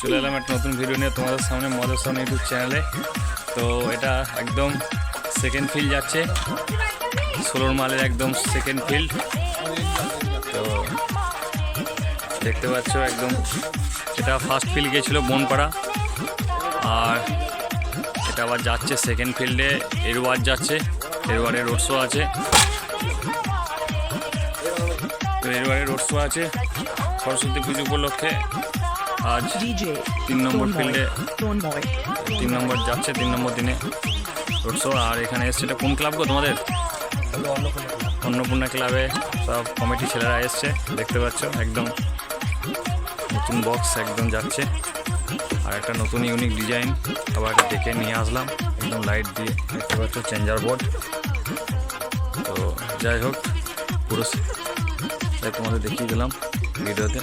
চলে এলাম একটা নতুন ভিডিও নিয়ে তোমাদের সামনে মদের সামনে ইউটিউব চ্যানেলে তো এটা একদম সেকেন্ড ফিল্ড যাচ্ছে। ষোলোর মালের একদম সেকেন্ড ফিল্ড তো দেখতে পাচ্ছ একদম, এটা ফার্স্ট ফিল্ড গিয়েছিল বনপাড়া। আর এটা আবার যাচ্ছে সেকেন্ড ফিল্ডে এরওয়ার যাচ্ছে। এরওয়ারে রোড শো আছে। এরওয়ারে রোড শো আছে। সরস্বতী পুজো উপলক্ষে আজ তিন নম্বর. ফিল্ডে তিন নম্বর যাচ্ছে তিন নম্বর দিনে। রোড শো আর এখানে এসছে এটা কোন ক্লাব গো তোমাদের? অন্নপূর্ণা ক্লাবে। সব কমিটি ছেলেরা এসছে দেখতে পাচ্ছ একদম নতুন বক্স একদম যাচ্ছে। আর একটা নতুন ইউনিক ডিজাইন আবার দেখে নিয়ে আসলাম একদম লাইট দিয়ে দেখতে পাচ্ছ চেঞ্জার বোর্ড তো যাই হোক পুরো তাই তোমাদের দেখিয়ে দিলাম ভিডিওতে।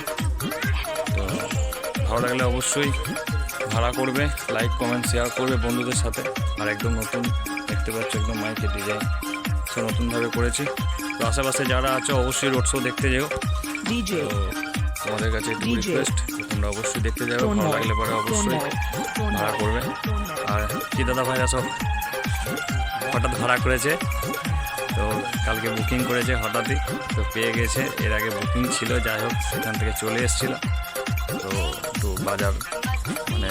তো ভালো লাগলে অবশ্যই ভাড়া করবে লাইক কমেন্ট শেয়ার করবে বন্ধুদের সাথে। আর একদম নতুন দেখতে পাচ্ছ একদম মাইকের ডিজাইন সব নতুনভাবে করেছি। তো আশেপাশে যারা আছে অবশ্যই রোড শো দেখতে যেও। তোমাদের কাছে একটু রিকোয়েস্ট তোমরা অবশ্যই দেখতে যাবে। ভালো লাগলে পরে অবশ্যই ভাড়া করবে। আর কি দাদা ভাইরা সব হঠাৎ ভাড়া করেছে? তো কালকে বুকিং করেছে হঠাৎই। তো পেয়ে গেছে। এর আগে বুকিং ছিল যাই হোক সেখান থেকে চলে এসেছিল। তো একটু বাজার মানে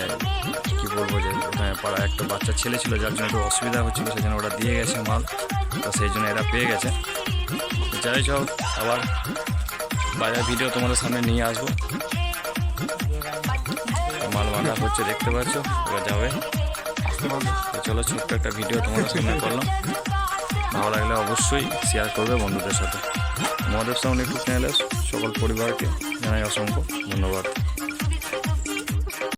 কি বলব যে, ওখানে পাড়া একটা বাচ্চা ছেলে ছিল, যার জন্য একটু অসুবিধা হচ্ছিল, সেই জন্য ওরা দিয়ে গেছে মাল। তো সেই জন্য এরা পেয়ে গেছে। যাই হোক, আবার বাজার ভিডিও তোমাদের সামনে নিয়ে আসব। মাল বাঁধা হচ্ছে, দেখতে পাচ্ছ, এবার যাবে। চলো, ছোট্ট একটা ভিডিও তোমাদের সামনে করলাম। ভালো লাগলে অবশ্যই শেয়ার করবে বন্ধুদের সাথে। মহাদেব সাউন্ড ইউটিউব চ্যানেলে সকল পরিবারকে জানাই অসংখ্য ধন্যবাদ।